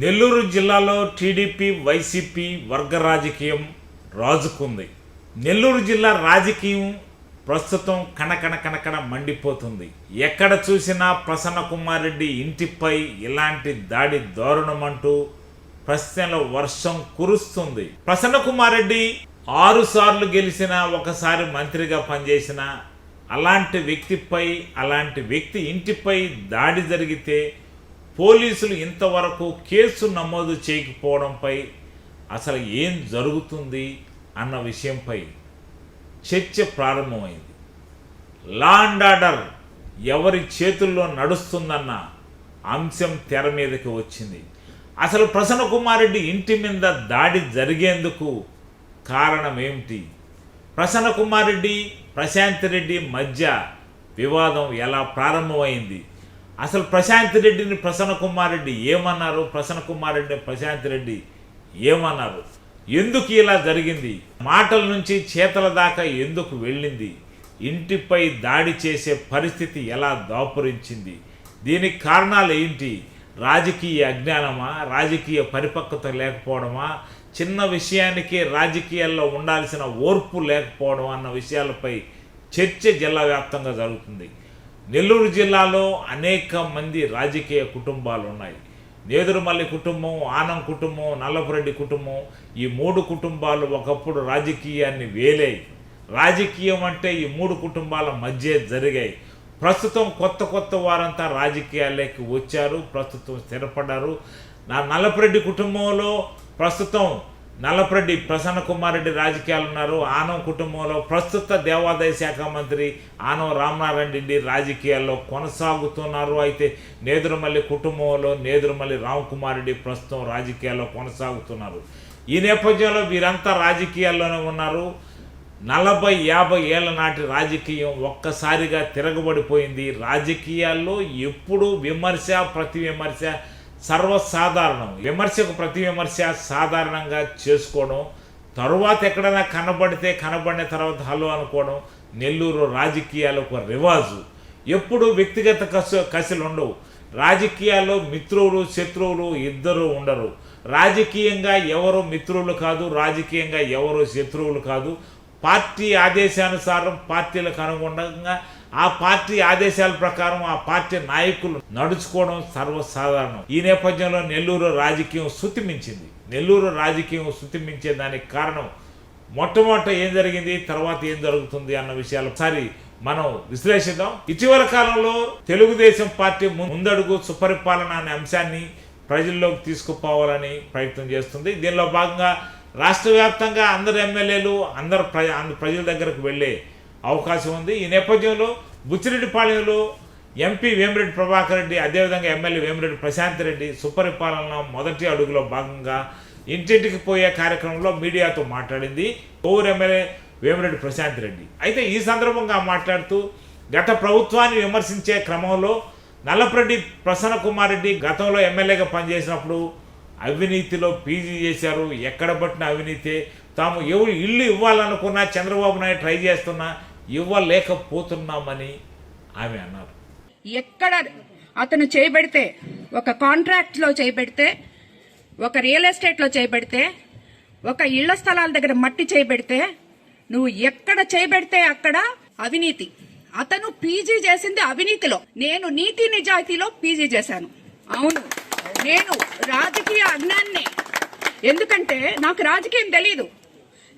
నెల్లూరు జిల్లాలో TDP YCP వర్గ రాజకీయం రాజుకుంది. నెల్లూరు జిల్లా రాజకీయం ప్రస్తుతం కనకన కనకన మండిపోతుంది. ఎక్కడ చూసినా ప్రసన్న కుమార్ రెడ్డి ఇంటిపై ఇలాంటి దాడి దారుణమంటూ ప్రశ్నల వర్షం కురుస్తుంది. ప్రసన్న కుమార్ రెడ్డి ఆరు సార్లు గెలిచిన ఒకసారి మంత్రిగా పనిచేసిన అలాంటి వ్యక్తిపై అలాంటి వ్యక్తి ఇంటిపై దాడి జరిగితే పోలీసులు ఇంతవరకు కేసు నమోదు చేయకపోవడంపై అసలు ఏం జరుగుతుంది అన్న విషయంపై చర్చ ప్రారంభమైంది. లా అండ్ ఆర్డర్ ఎవరి చేతుల్లో నడుస్తుందన్న అంశం తెర మీదకి వచ్చింది. అసలు ప్రసన్న రెడ్డి ఇంటి మీద దాడి జరిగేందుకు కారణం ఏమిటి? ప్రసన్న రెడ్డి ప్రశాంత్ రెడ్డి మధ్య వివాదం ఎలా ప్రారంభమైంది? అసలు ప్రశాంత్ రెడ్డిని ప్రసన్న కుమార్ రెడ్డి ఏమన్నారు? ప్రసన్న కుమార్ రెడ్డి ప్రశాంత్ రెడ్డి ఏమన్నారు? ఎందుకు ఇలా జరిగింది? మాటల నుంచి చేతల దాకా ఎందుకు వెళ్ళింది? ఇంటిపై దాడి చేసే పరిస్థితి ఎలా దాపురించింది? దీనికి కారణాలు ఏంటి? రాజకీయ అజ్ఞానమా? రాజకీయ పరిపక్వత లేకపోవడమా? చిన్న విషయానికి రాజకీయాల్లో ఉండాల్సిన ఓర్పు లేకపోవడం అన్న విషయాలపై చర్చ జిల్లా వ్యాప్తంగా జరుగుతుంది. నెల్లూరు జిల్లాలో అనేక మంది రాజకీయ కుటుంబాలు ఉన్నాయి. నేదురుమల్లి కుటుంబం ఆనం కుటుంబం నల్లపురెడ్డి కుటుంబం ఈ మూడు కుటుంబాలు ఒకప్పుడు రాజకీయాన్ని వేలాయి. రాజకీయం అంటే ఈ మూడు కుటుంబాల మధ్య జరిగాయి. ప్రస్తుతం కొత్త కొత్త వారంతా రాజకీయాల్లోకి వచ్చారు ప్రస్తుతం స్థిరపడ్డారు. నా నల్లపురెడ్డి కుటుంబంలో ప్రస్తుతం నల్లపరెడ్డి ప్రసన్న కుమార్ రెడ్డి రాజకీయాలు ఉన్నారు. ఆనం కుటుంబంలో ప్రస్తుత దేవాదాయ శాఖ మంత్రి ఆనం రామనారాయణ రెడ్డి రాజకీయాల్లో కొనసాగుతున్నారు. అయితే నేదురుమల్లి కుటుంబంలో నేదురుమల్లి రామకుమార్ రెడ్డి ప్రస్తుతం రాజకీయాల్లో కొనసాగుతున్నారు. ఈ నేపథ్యంలో వీరంతా రాజకీయాల్లోనే ఉన్నారు. నలభై యాభై ఏళ్ళ నాటి రాజకీయం ఒక్కసారిగా తిరగబడిపోయింది. రాజకీయాల్లో ఎప్పుడూ విమర్శ ప్రతి విమర్శ సర్వసాధారణం. విమర్శకు ప్రతి విమర్శ సాధారణంగా చేసుకోవడం తరువాత ఎక్కడైనా కనబడితే కనబడిన తర్వాత హలో అనుకోవడం నెల్లూరు రాజకీయాలకు ఒక రివాజు. ఎప్పుడు వ్యక్తిగత కసు కసిలు ఉండవు. రాజకీయాల్లో మిత్రువులు శత్రువులు ఇద్దరు ఉండరు. రాజకీయంగా ఎవరు మిత్రులు కాదు రాజకీయంగా ఎవరు శత్రువులు కాదు. పార్టీ ఆదేశానుసారం పార్టీలకు అనుగుణంగా ఆ పార్టీ ఆదేశాల ప్రకారం ఆ పార్టీ నాయకులు నడుచుకోవడం సర్వసాధారణం. ఈ నేపథ్యంలో నెల్లూరు రాజకీయం శృతిమించింది నెల్లూరు రాజకీయం శృతిమించే దానికి కారణం మొట్టమొదట ఏం జరిగింది తర్వాత ఏం జరుగుతుంది అన్న విషయాలు ఒకసారి మనం విశ్లేషిద్దాం. ఇటీవల కాలంలో తెలుగుదేశం పార్టీ ముందడుగు సుపరిపాలన అనే అంశాన్ని ప్రజల్లోకి తీసుకుపోవాలని ప్రయత్నం చేస్తుంది. దీనిలో భాగంగా రాష్ట్ర వ్యాప్తంగా అందరు ఎమ్మెల్యేలు అందరు ప్రజ అందరు ప్రజల దగ్గరకు వెళ్ళే అవకాశం ఉంది. ఈ నేపథ్యంలో బుచ్చిరెడ్డిపాళెంలో ఎంపీ వేమిరెడ్డి ప్రభాకర్ రెడ్డి అదేవిధంగా ఎమ్మెల్యే వేమిరెడ్డి ప్రశాంత్ రెడ్డి సుపరిపాలన మొదటి అడుగులో భాగంగా ఇంటింటికి పోయే కార్యక్రమంలో మీడియాతో మాట్లాడింది కోవూరు ఎమ్మెల్యే వేమిరెడ్డి ప్రశాంత్ రెడ్డి. అయితే ఈ సందర్భంగా మాట్లాడుతూ గత ప్రభుత్వాన్ని విమర్శించే క్రమంలో నల్లపరెడ్డి ప్రసన్న కుమార్ రెడ్డి గతంలో ఎమ్మెల్యేగా పనిచేసినప్పుడు అవినీతిలో పీజీ చేశారు. ఎక్కడ పట్టిన అవినీతి తాము ఎవరు ఇల్లు ఇవ్వాలనుకున్నా చంద్రబాబు నాయుడు ట్రై చేస్తున్నా ఇవ్వలేకపోతున్నామని ఆమె అన్నారు. ఎక్కడ అతను చేయబెడితే ఒక కాంట్రాక్ట్లో చేయబెడితే ఒక రియల్ ఎస్టేట్లో చేయబెడితే ఒక ఇళ్ళ స్థలాల దగ్గర మట్టి చేయబెడితే నువ్వు ఎక్కడ చేయబెడితే అక్కడ అవినీతి. అతను పీజీ చేసింది అవినీతిలో. నేను నీతి నిజాయితీలో పీజీ చేశాను. అవును నేను రాజకీయ అజ్ఞాన్ని. ఎందుకంటే నాకు రాజకీయం తెలీదు.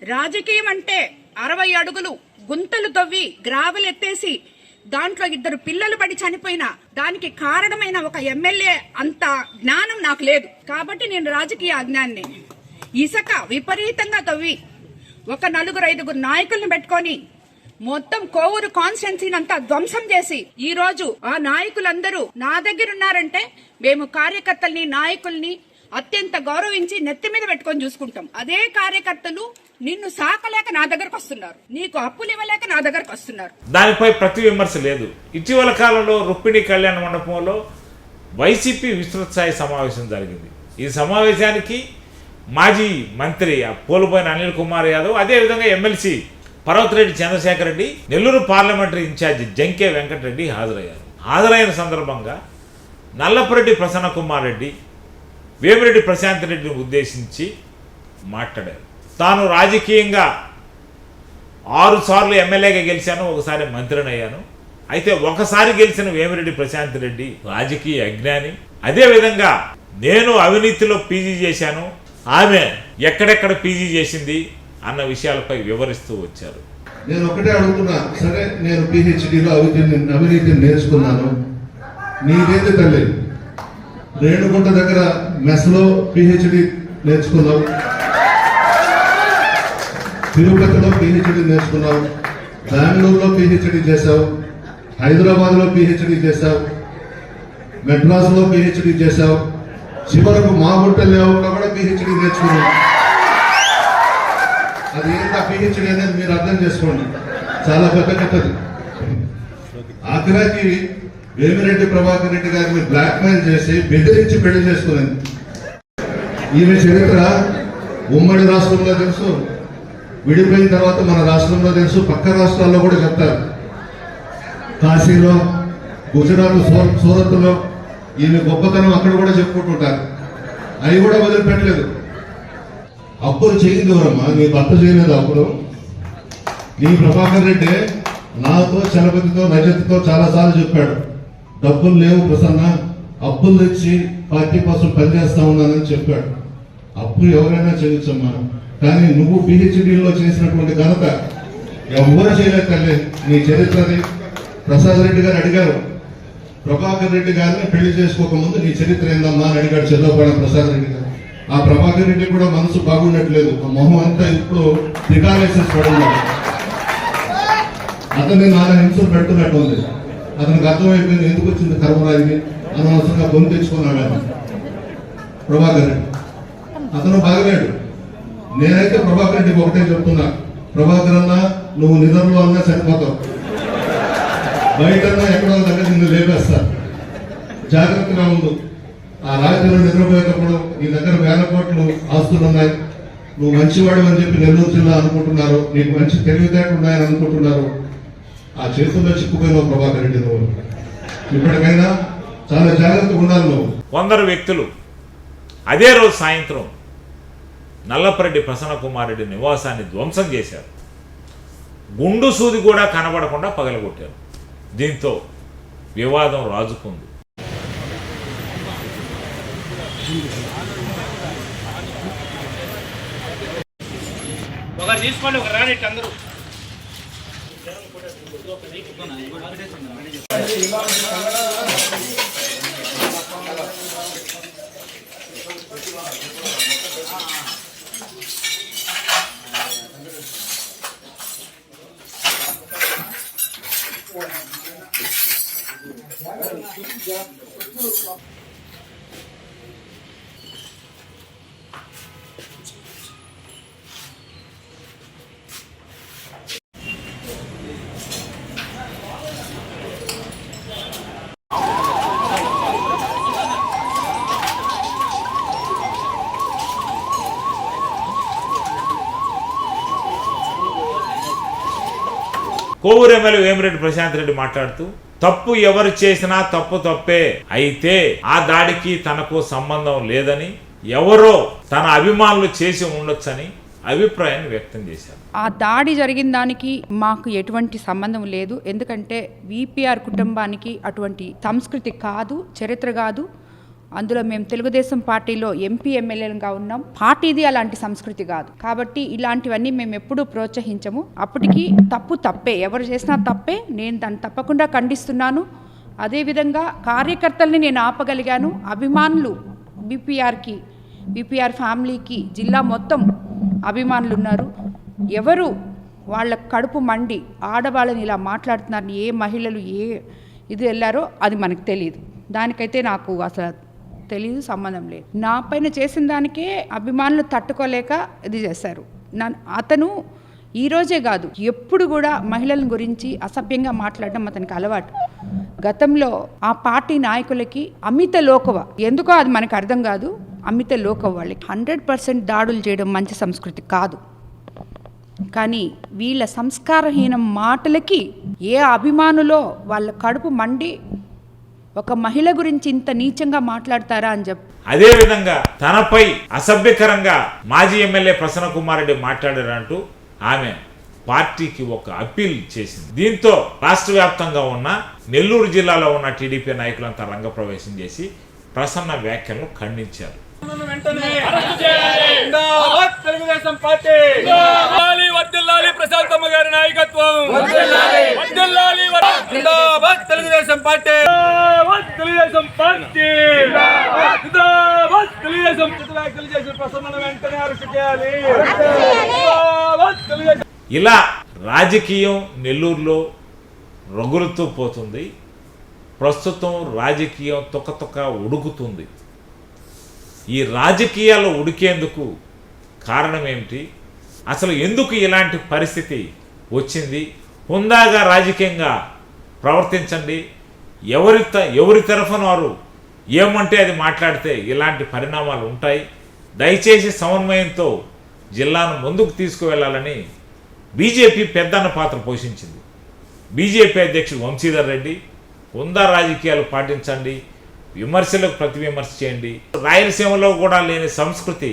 రాజకీయం అంటే అరవై అడుగులు. గుంతలు తవ్వి గ్రావెల్ ఎత్తేసి దాంట్లో ఇద్దరు పిల్లలు పడి చనిపోయిన దానికి కారణమైన ఒక ఎమ్మెల్యే అంత జ్ఞానం నాకు లేదు. కాబట్టి నేను రాజకీయ అజ్ఞాన్ని ఇసక విపరీతంగా తవ్వి ఒక నలుగురు ఐదుగురు నాయకుల్ని పెట్టుకొని మొత్తం కోవూరు కాన్స్టిట్యున్సీని అంతా ధ్వంసం చేసి ఈ రోజు ఆ నాయకులందరూ నా దగ్గర ఉన్నారంటే మేము కార్యకర్తల్ని నాయకుల్ని అత్యంత గౌరవించి నెత్తి మీద పెట్టుకొని చూసుకుంటాం. అదే కార్యకర్తలు నిన్ను సాకలేక నా దగ్గరకు వస్తున్నారు. నీకు అప్పులు ఇవ్వలేక నా దగ్గరకు వస్తున్నారు. దానిపై ప్రతి విమర్శ లేదు. ఇటీవల కాలంలో రుక్మిణి కళ్యాణ మండపంలో వైసీపీ విస్తృత స్థాయి సమావేశం జరిగింది. ఈ సమావేశానికి మాజీ మంత్రి ఆ పోలుపోయిన అనిల్ కుమార్ యాదవ్ అదేవిధంగా MLC Parvathareddy Chandrasekhar Reddy Nellore parliamentary incharge Janke Venkatareddy హాజరయ్యారు. హాజరైన సందర్భంగా నల్లపురెడ్డి ప్రసన్న కుమార్ రెడ్డి వేమిరెడ్డి ప్రశాంత్ రెడ్డిని ఉద్దేశించి మాట్లాడారు. తాను రాజకీయంగా ఆరుసార్లు ఎమ్మెల్యేగా గెలిచాను ఒకసారి మంత్రిని అయ్యాను. అయితే ఒకసారి గెలిచిన వేమిరెడ్డి ప్రశాంత్ రెడ్డి రాజకీయ అజ్ఞాని. అదేవిధంగా నేను అవినీతిలో పీజీ చేశాను ఆమె ఎక్కడెక్కడ పీజీ చేసింది అన్న విషయాలపై వివరిస్తూ వచ్చారు. నేను ఒకటే అడుగుతున్నా సరే నేను పిహెచ్డిలో అవినీతిని అవినీతిని నేర్చుకున్నాను. నీదేంది తల్లి? రేణుగుంట దగ్గర మెస్లో పిహెచ్డి నేర్చుకున్నావు. తిరుపతిలో పిహెచ్డి నేర్చుకున్నావు బెంగళూరులో పిహెచ్డి చేశావు హైదరాబాద్లో పిహెచ్డి చేశావు మెడ్రాస్లో పిహెచ్డి చేశావు చివరకు మా గుంట లేఅవుట్లో కూడా పిహెచ్డి నేర్చుకున్నావు. అది ఏంటా పిహెచ్డి అనేది మీరు అర్థం చేసుకోండి. చాలా పెద్ద కథది. ఆఖరాకి వేమిరెడ్డి ప్రభాకర్ రెడ్డి గారిని బ్లాక్ మెయిల్ చేసి బెదిరించి పెళ్ళి చేసుకున్నది ఈమె చరిత్ర ఉమ్మడి రాష్ట్రంలో తెలుసు. విడిపోయిన తర్వాత మన రాష్ట్రంలో తెలుసు పక్క రాష్ట్రాల్లో కూడా చెప్తారు. కాశీలో గుజరాత్ సూరత్లో ఈమె గొప్పతనం అక్కడ కూడా చెప్పుకుంటుంటారు. అవి కూడా వదిలిపెట్టలేదు. అప్పులు చేయింది ఎవరమ్మా? నీ భర్త చేయలేదు అప్పులు. నీ ప్రభాకర్ రెడ్డి నాతో చలపతితో రజత్తో చాలాసార్లు చెప్పాడు. డబ్బులు లేవు ప్రసన్న అప్పులు తెచ్చి పార్టీ కోసం పనిచేస్తా ఉన్నానని చెప్పాడు. అప్పు ఎవరైనా చేయొచ్చమ్మా కానీ నువ్వు పిహెచ్డీలో చేసినటువంటి ఘనత ఎవరు చేయలేదు తల్లి నీ చరిత్రని ప్రసాద్ రెడ్డి గారు అడిగారు. ప్రభాకర్ రెడ్డి గారిని పెళ్ళి చేసుకోకముందు నీ చరిత్ర ఏందమ్మా అని అడిగాడు చంద్రబాబు ప్రసాద్ రెడ్డి గారు. ఆ ప్రభాకర్ రెడ్డి కూడా మనసు బాగుండట్లేదు. ఆ మొహం అంతా ఇప్పుడు దిగాలేసేసి పడున్నాడు అతన్ని నాన్న హింసలు పెడుతున్నట్టు ఉంది. అతనికి అర్థమైపోయింది ఎందుకు వచ్చింది కర్మరాజుని అనవసరంగా గొంతు తెచ్చుకున్నాడు ప్రభాకర్ రెడ్డి. అతను బాగలేడు. నేనైతే ప్రభాకర్ రెడ్డి ఒకటే చెప్తున్నా. ప్రభాకర్ అన్న నువ్వు నిద్రలో అన్నా చనిపోతావు బయట ఎక్కడో దగ్గర నిన్ను లేపేస్తా. జాగ్రత్తగా ఉండు. ఆ రాత్రిలో నిద్రపోయేటప్పుడు నీ దగ్గర వేల కోట్లు ఆస్తులు ఉన్నాయి. నువ్వు మంచివాడు అని చెప్పి నెల్లూరు జిల్లా అనుకుంటున్నారు. నీకు మంచి తెలివితేటలు ఉన్నాయని అనుకుంటున్నారు. ఆ చేతుల్లో చిక్కుపోయిన ప్రభాకర్ రెడ్డి నువ్వు. ఇప్పటికైనా చాలా జాగ్రత్తగా ఉండాలి నువ్వు. కొందరు వ్యక్తులు అదే రోజు సాయంత్రం నల్లపరెడ్డి ప్రసన్న కుమార్ నివాసాన్ని ధ్వంసం చేశారు. గుండు సూది కూడా కనబడకుండా పగలగొట్టారు. దీంతో వివాదం రాజుకుంది. ఒకరు తీసుకోండి ఒకరు రాని అందరూ Thank you. Kovur MLA Vemireddy Prashanth Reddy మాట్లాడుతూ తప్పు ఎవరు చేసినా తప్పు తప్పే. అయితే ఆ దాడికి తనకు సంబంధం లేదని ఎవరో తన అభిమానులు చేసి ఉండొచ్చని అభిప్రాయాన్ని వ్యక్తం చేశారు. ఆ దాడి జరిగిన దానికి మాకు ఎటువంటి సంబంధం లేదు. ఎందుకంటే విపిఆర్ కుటుంబానికి అటువంటి సంస్కృతి కాదు చరిత్ర కాదు. అందులో మేము తెలుగుదేశం పార్టీలో ఎంపీ ఎమ్మెల్యేలుగా ఉన్నాం. పార్టీది అలాంటి సంస్కృతి కాదు. కాబట్టి ఇలాంటివన్నీ మేము ఎప్పుడూ ప్రోత్సహించము. అప్పటికి తప్పు తప్పే. ఎవరు చేసినా తప్పే. నేను దాన్ని తప్పకుండా ఖండిస్తున్నాను. అదేవిధంగా కార్యకర్తల్ని నేను ఆపగలిగాను. అభిమానులు బీపీఆర్కి బీపీఆర్ ఫ్యామిలీకి జిల్లా మొత్తం అభిమానులు ఉన్నారు ఎవరు వాళ్ళ కడుపు మండి ఆడవాళ్ళని ఇలా మాట్లాడుతున్నారు? ఏ మహిళలు ఏ ఇది వెళ్ళారో అది మనకు తెలియదు దానికైతే నాకు అసలు తెలియదు సంబంధం లేదు. నా పైన చేసిన దానికే అభిమానులు తట్టుకోలేక ఇది చేశారు. నా అతను ఈ రోజే కాదు ఎప్పుడు కూడా మహిళల గురించి అసభ్యంగా మాట్లాడడం అతనికి అలవాటు. గతంలో ఆ పార్టీ నాయకులకి అమిత లోకవ. ఎందుకో అది మనకు అర్థం కాదు అమిత లోకవ వాళ్ళకి. హండ్రెడ్ పర్సెంట్ దాడులు చేయడం మంచి సంస్కృతి కాదు. కానీ వీళ్ళ సంస్కారహీన మాటలకి ఏ అభిమానులో వాళ్ళ కడుపు మండి ఒక మహిళ గురించి ఇంత నీచంగా మాట్లాడతారా అని చెప్పి. అదేవిధంగా తనపై అసభ్యకరంగా మాజీ ఎమ్మెల్యే ప్రసన్న కుమార్ రెడ్డి మాట్లాడారంటూ ఆమె పార్టీకి ఒక అప్పీల్ చేసింది. దీంతో రాష్ట్ర వ్యాప్తంగా ఉన్న నెల్లూరు జిల్లాలో ఉన్న టీడీపీ నాయకులంతా రంగప్రవేశం చేసి ప్రసన్న వ్యాఖ్యలను ఖండించారు. వెంటనే తెలుగుదేశం పార్టీ వర్ధిల్లాలి, వర్ధిల్లాలి ప్రశాంతమ్మ గారి నాయకత్వం వర్ధిల్లాలి, వర్- జిందాబాద్ తెలుగుదేశం పార్టీ జిందాబాద్ తెలుగుదేశం పార్టీ జిందాబాద్ తెలుగుదేశం చేతుల వ్యాఖ్యలు చేసిన ప్రసన్నను వెంటనే అరెస్ట్ చేయాలి. జిందాబాద్ తెలుగుదేశం ఇలా రాజకీయం నెల్లూరులో రగులుతూ పోతుంది. ప్రస్తుతం రాజకీయం తొక్క ఉడుకుతుంది. ఈ రాజకీయాలు ఉడికేందుకు కారణం ఏమిటి? అసలు ఎందుకు ఇలాంటి పరిస్థితి వచ్చింది? హుందాగా రాజకీయంగా ప్రవర్తించండి. ఎవరి త- ఎవరి తరఫున వారు ఏమంటే అది మాట్లాడితే ఇలాంటి పరిణామాలు ఉంటాయి. దయచేసి సమన్వయంతో జిల్లాను ముందుకు తీసుకువెళ్ళాలని బీజేపీ పెద్దన్న పాత్ర పోషించింది. బీజేపీ అధ్యక్షుడు వంశీధర్ రెడ్డి హుందా రాజకీయాలు పాటించండి విమర్శలకు ప్రతి విమర్శ చేయండి. రాయలసీమలో కూడా లేని సంస్కృతి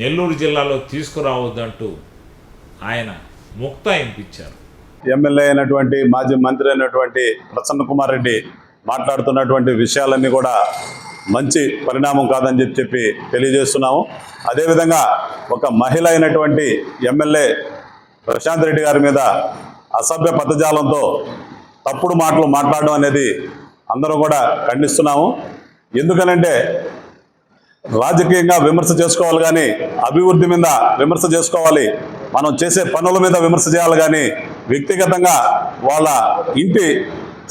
నెల్లూరు జిల్లాలో తీసుకురావద్దంటూ ఆయన ముక్తాయింపించారు ఎమ్మెల్యే అయినటువంటి మాజీ మంత్రి అయినటువంటి ప్రసన్న కుమార్ రెడ్డి మాట్లాడుతున్నటువంటి విషయాలన్నీ కూడా మంచి పరిణామం కాదని చెప్పి చెప్పి తెలియజేస్తున్నాము. అదేవిధంగా ఒక మహిళ అయినటువంటి ఎమ్మెల్యే ప్రశాంత్ రెడ్డి గారి మీద అసభ్య పదజాలంతో తప్పుడు మాటలు మాట్లాడడం అనేది అందరూ కూడా ఖండిస్తున్నాము. ఎందుకనంటే రాజకీయంగా విమర్శ చేసుకోవాలి కానీ అభివృద్ధి మీద విమర్శ చేసుకోవాలి. మనం చేసే పనుల మీద విమర్శ చేయాలి కానీ వ్యక్తిగతంగా వాళ్ళ ఇంటి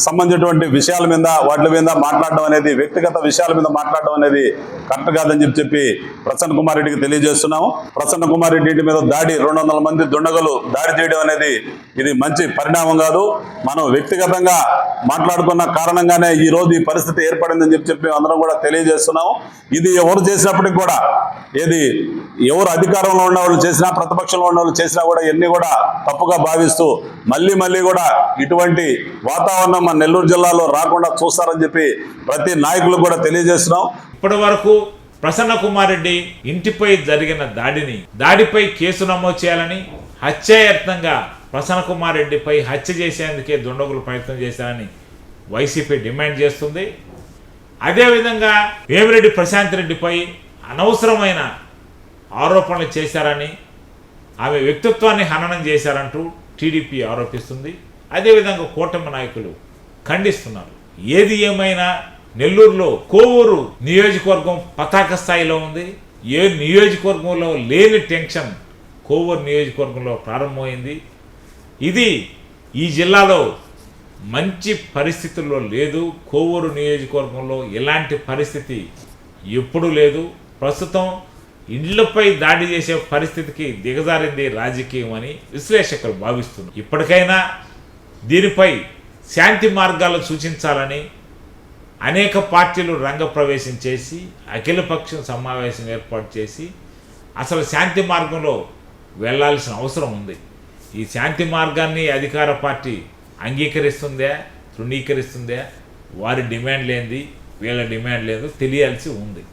సంబంధించినటువంటి విషయాల మీద వాటి మీద మాట్లాడడం అనేది వ్యక్తిగత విషయాల మీద మాట్లాడడం అనేది కరెక్ట్ కాదని చెప్పి చెప్పి ప్రసన్న కుమార్ రెడ్డికి తెలియజేస్తున్నాము. ప్రసన్న కుమార్ రెడ్డి ఇంటి మీద దాడి రెండు వందల మంది దుండగలు దాడి చేయడం అనేది ఇది మంచి పరిణామం కాదు. మనం వ్యక్తిగతంగా మాట్లాడుకున్న కారణంగానే ఈ రోజు ఈ పరిస్థితి ఏర్పడిందని చెప్పి చెప్పి అందరం కూడా తెలియజేస్తున్నాము. ఇది ఎవరు చేసినప్పటికి కూడా ఏది ఎవరు అధికారంలో ఉన్న వాళ్ళు చేసినా ప్రతిపక్షంలో ఉన్న వాళ్ళు చేసినా కూడా ఇవన్నీ కూడా తప్పుగా భావిస్తూ మళ్ళీ మళ్ళీ కూడా ఇటువంటి వాతావరణం మన నెల్లూరు జిల్లాలో రాకుండా చూస్తారని చెప్పి ప్రతి నాయకులకు కూడా తెలియజేస్తున్నాం. ఇప్పటి వరకు ప్రసన్న కుమార్ రెడ్డి ఇంటిపై జరిగిన దాడిని దాడిపై కేసు నమోదు చేయాలని హత్యాయత్నంగా ప్రసన్న కుమార్ రెడ్డిపై హత్య చేసేందుకే దుండగులు ప్రయత్నం చేశారని వైసీపీ డిమాండ్ చేస్తుంది. అదేవిధంగా వేమిరెడ్డి ప్రశాంత్ రెడ్డిపై అనవసరమైన ఆరోపణలు చేశారని ఆమె వ్యక్తిత్వాన్ని హననం చేశారంటూ టీడీపీ ఆరోపిస్తుంది. అదేవిధంగా కూటమి నాయకులు ఖండిస్తున్నారు ఏది ఏమైనా నెల్లూరులో కోవూరు నియోజకవర్గం పతాక స్థాయిలో ఉంది. ఏ నియోజకవర్గంలో లేని టెన్షన్ కోవూరు నియోజకవర్గంలో ప్రారంభమైంది. ఇది ఈ జిల్లాలో మంచి పరిస్థితుల్లో లేదు. కోవూరు నియోజకవర్గంలో ఎలాంటి పరిస్థితి ఎప్పుడూ లేదు. ప్రస్తుతం ఇండ్లపై దాడి చేసే పరిస్థితికి దిగజారింది రాజకీయం అని విశ్లేషకులు భావిస్తున్నారు. ఇప్పటికైనా దీనిపై శాంతి మార్గాలు సూచించాలని అనేక పార్టీలు రంగప్రవేశం చేసి అఖిలపక్షం సమావేశం ఏర్పాటు చేసి అసలు శాంతి మార్గంలో వెళ్ళాల్సిన అవసరం ఉంది. ఈ శాంతి మార్గాన్ని అధికార పార్టీ అంగీకరిస్తుందా తృణీకరిస్తుందా? వారి డిమాండ్ లేనిది వీళ్ళ డిమాండ్ లేదు తెలియాల్సి ఉంది.